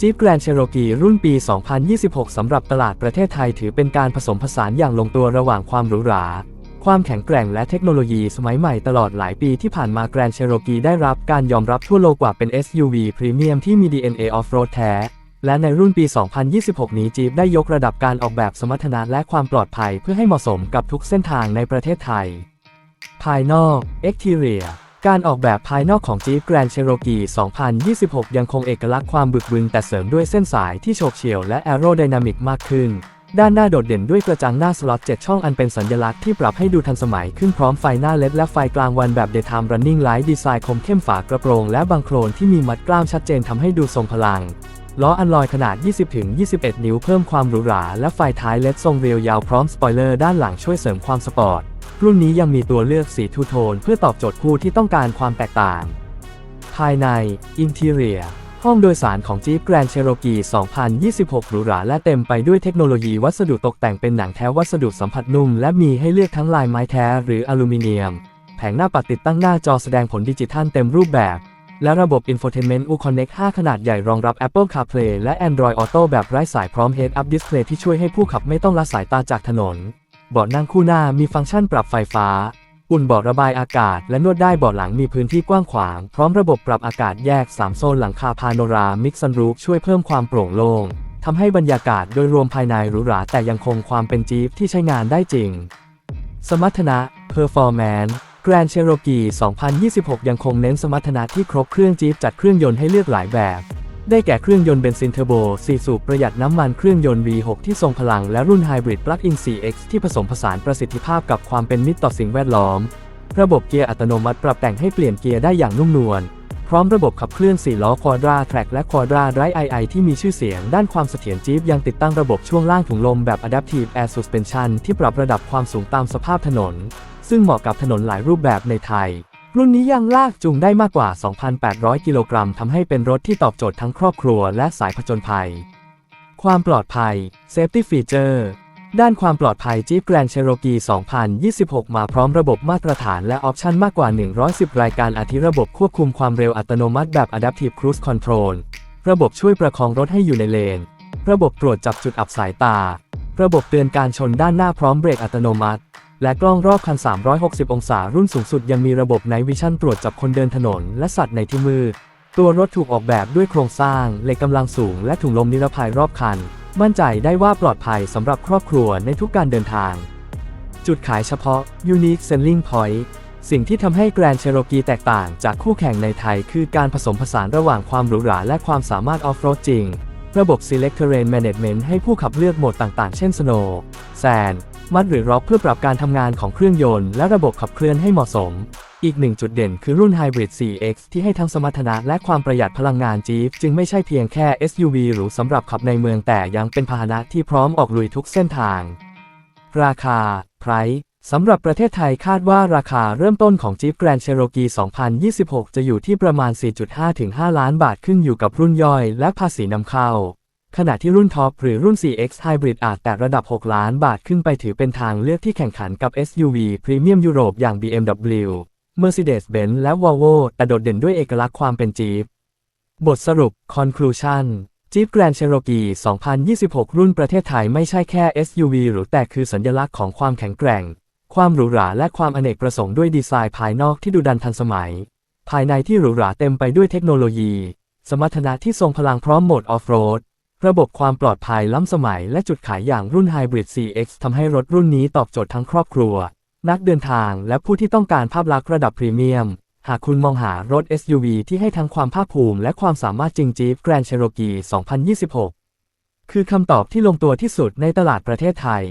Jeep Grand Cherokee รุ่นปี 2026 สำหรับตลาดประเทศไทยถือเป็นการผสมผสานอย่างลงตัวระหว่างความหรูหรา ความแข็งแกร่งและเทคโนโลยีสมัยใหม่ตลอดหลายปีที่ผ่านมา Grand Cherokee ได้รับการยอมรับทั่วโลกว่าเป็น SUV พรีเมียมที่มี DNA Off-road แท้ และในรุ่นปี 2026 นี้ Jeep ได้ยกระดับการออกแบบสมรรถนะและความปลอดภัยเพื่อให้เหมาะสมกับทุกเส้นทางในประเทศไทย ภายนอก Exterior การออกแบบภายนอกของ Jeep Grand Cherokee 2026 ยังคงเอกลักษณ์ความบึกบึนแต่เสริมด้วยเส้นสายที่โฉบเฉี่ยวและแอโรไดนามิกมากขึ้น ด้านหน้าโดดเด่นด้วยกระจังหน้าสล็อต 7 ช่องอันเป็นสัญลักษณ์ที่ปรับให้ดูทันสมัยขึ้นพร้อมไฟหน้าเล็ดและไฟกลางวันแบบ Daytime Running Light ดีไซน์คมเข้มฝากระโปรง และบังโครนที่มีมัดกล้ามชัดเจนทำให้ดูทรงพลัง ล้ออันลอยขนาด 20-21 นิ้วเพิ่มความหรูหราและไฟท้ายเลดทรงเรียวยาวพร้อมสปอยเลอร์ด้านหลังช่วยเสริมความสปอร์ต รุ่นนี้ยังมีตัวเลือกสีทูโทนเพื่อตอบโจทย์ผู้ที่ต้องการความแตกต่าง ภายใน Interior ห้องโดยสารของ Jeep Grand Cherokee 2026 หรูหราและเต็มไปด้วยเทคโนโลยีวัสดุตกแต่งเป็นหนังแท้วัสดุสัมผัสนุ่ม และมีให้เลือกทั้งลายไม้แท้หรืออลูมิเนียม แผงหน้าปัดติดตั้งหน้าจอแสดงผลดิจิทัลเต็มรูปแบบ และระบบ Infotainment U Connect 5 ขนาดใหญ่รองรับ Apple CarPlay และ Android Auto แบบไร้สายพร้อม Head-Up Display ที่ช่วยให้ผู้ขับไม่ต้องละสายตาจากถนน เบาะนั่งคู่หน้ามีฟังก์ชันปรับไฟฟ้า อุ่นเบาะระบายอากาศ และนวดได้เบาะหลังมีพื้นที่กว้างขวาง พร้อมระบบปรับอากาศแยก 3 โซนหลังคาพาโนรามิกซันรูฟช่วยเพิ่มความโปร่งโล่งทำให้บรรยากาศโดยรวมภายในหรูหราแต่ยังคงความเป็นจี๊ปที่ใช้งานได้จริง สมรรถนะ Performance Grand Cherokee 2026 ยังคงเน้นสมรรถนะที่ครบเครื่องจี๊ปจัดเครื่องยนต์ให้เลือกหลายแบบ ได้แก่เครื่องยนต์เบนซินเทอร์โบ 4 สูบประหยัดน้ำมันเครื่องยนต์ V6 ที่ทรงพลังและรุ่นไฮบริดปลั๊กอิน 4X ที่ผสมผสานประสิทธิภาพกับความเป็นมิตรต่อสิ่งแวดล้อม ระบบเกียร์อัตโนมัติปรับแต่งให้เปลี่ยนเกียร์ได้อย่างนุ่มนวล พร้อมระบบขับเคลื่อน 4 ล้อ Quadra Track และ Quadra Drive II ที่มีชื่อเสียง ด้านความเสถียรจี๊ปยังติดตั้งระบบช่วงล่างถุงลมแบบ Adaptive Air Suspension ที่ปรับระดับความสูงตามสภาพถนน ซึ่งเหมาะกับถนนหลายรูปแบบในไทย รุ่นนี้ยังลากจูงได้มากกว่า 2,800 กิโลกรัมทำให้เป็นรถที่ตอบโจทย์ทั้งครอบครัวและสายผจญภัย ความปลอดภัย Safety Feature ด้านความปลอดภัย Jeep Grand Cherokee 2026 มาพร้อมระบบมาตรฐานและออปชันมากกว่า 110 รายการอาทิระบบควบคุมความเร็วอัตโนมัติแบบ Adaptive Cruise Control ระบบช่วยประคองรถให้อยู่ในเลน ระบบตรวจจับจุดอับสายตา ระบบเตือนการชนด้านหน้าพร้อมเบรกอัตโนมัติ และกล้องรอบคัน 360 องศารุ่นสูงสุดยังมีระบบ Night Vision ตรวจจับคนเดินถนน และสัตว์ในที่มืด ตัวรถถูกออกแบบด้วยโครงสร้างเหล็กกำลังสูง และถุงลมนิรภัยรอบคัน มั่นใจได้ว่าปลอดภัยสำหรับครอบครัวในทุกการเดินทาง จุดขายเฉพาะ Unique Selling Point สิ่งที่ทำให้ Grand Cherokee แตกต่างจากคู่แข่งในไทย คือการผสมผสานระหว่างความหรูหราและความสามารถออฟโรดจริง ระบบ Select Terrain Management ให้ผู้ขับเลือกโหมดต่างๆ เช่น Snow Sand มัดหรือร็อกเพื่อปรับการทำงานของเครื่องยนต์และระบบขับเคลื่อนให้เหมาะสม อีกหนึ่งจุดเด่นคือรุ่น Hybrid 4X ที่ให้ทั้งสมรรถนะและความประหยัดพลังงาน Jeep จึงไม่ใช่เพียงแค่ SUV หรูสำหรับขับในเมืองแต่ยังเป็นพาหนะที่พร้อมออกลุยทุกเส้นทาง ราคา Price สำหรับประเทศไทยคาดว่าราคาเริ่มต้นของ Jeep Grand Cherokee 2026 จะอยู่ที่ประมาณ 4.5-5ล้านบาทขึ้นอยู่กับรุ่นย่อยและภาษีนำเข้า ขณะที่รุ่นท็อปหรือรุ่น 4X Hybrid อาจแตะระดับ 6 ล้านบาทขึ้นไปถือเป็นทางเลือกที่แข่งขันกับ SUV พรีเมียมยุโรปอย่าง BMW Mercedes-Benz และ Volvo แต่โดดเด่นด้วยเอกลักษณ์ความเป็น Jeep บทสรุป Conclusion Jeep Grand Cherokee 2026 รุ่นประเทศไทยไม่ใช่แค่ SUV หรือแต่คือสัญลักษณ์ของความแข็งแกร่ง ความหรูหราและความอเนกประสงค์ด้วยดีไซน์ภายนอกที่ดูดันทันสมัย ภายในที่หรูหราเต็มไปด้วยเทคโนโลยี สมรรถนะที่ทรงพลังพร้อมโหมดออฟโรด ระบบความปลอดภัยล้ำสมัยและจุดขายอย่างรุ่น Hybrid 4X ทำให้รถรุ่นนี้ตอบโจทย์ทั้งครอบครัว นักเดินทางและผู้ที่ต้องการภาพลักษณ์ระดับพรีเมียม หากคุณมองหารถ SUV ที่ให้ทั้งความภาคภูมิและความสามารถจริง Jeep Grand Cherokee 2026 คือคำตอบที่ลงตัวที่สุดในตลาดประเทศไทย